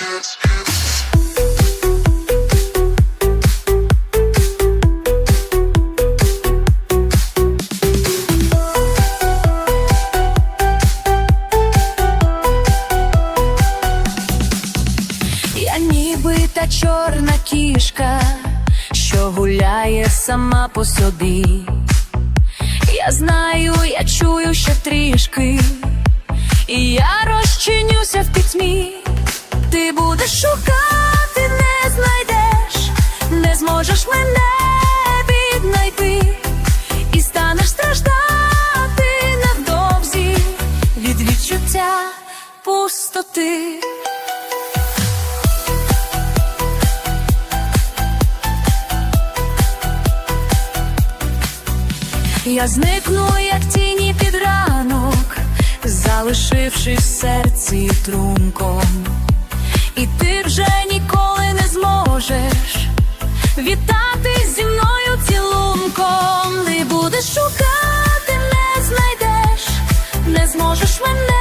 Я чорна кішка, що гуляє сама по собі. Я знаю, я чую ще трішки, і я розчинюся в пітьмі. Ти будеш шукати, не знайдеш, не зможеш мене віднайти, і станеш страждати невдовзі від відчуття пустоти. Я зникну, як тіні під ранок, залишившись в серці трумком, і ти вже ніколи не зможеш вітати зі мною цілунком. Ти будеш шукати, не знайдеш, не зможеш мене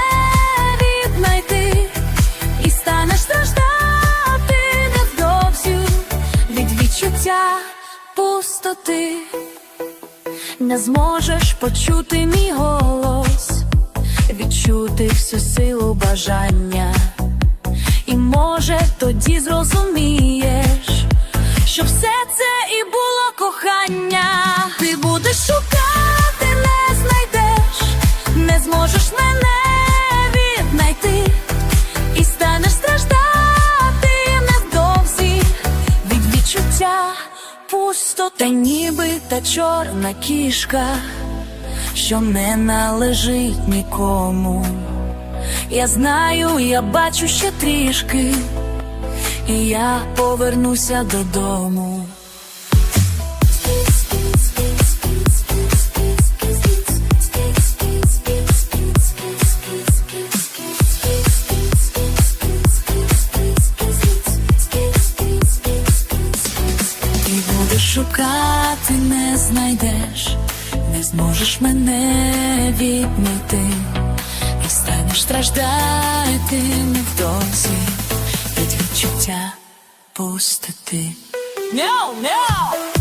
пустоти не зможеш почути мій голос, відчути всю силу бажання, і може тоді зрозумієш, що все це і було кохання. Ти будеш шукати, не знайдеш, не зможеш мене віднайти, і станеш страждати невдовзі від відчуття пусто, та ніби та чорна кішка, що не належить нікому. Я знаю, я бачу ще трішки, і я повернуся додому. Шукати, не знайдеш, не зможеш мене відмити, і станеш страждати невдовзі від відчуття пустоти. No, no!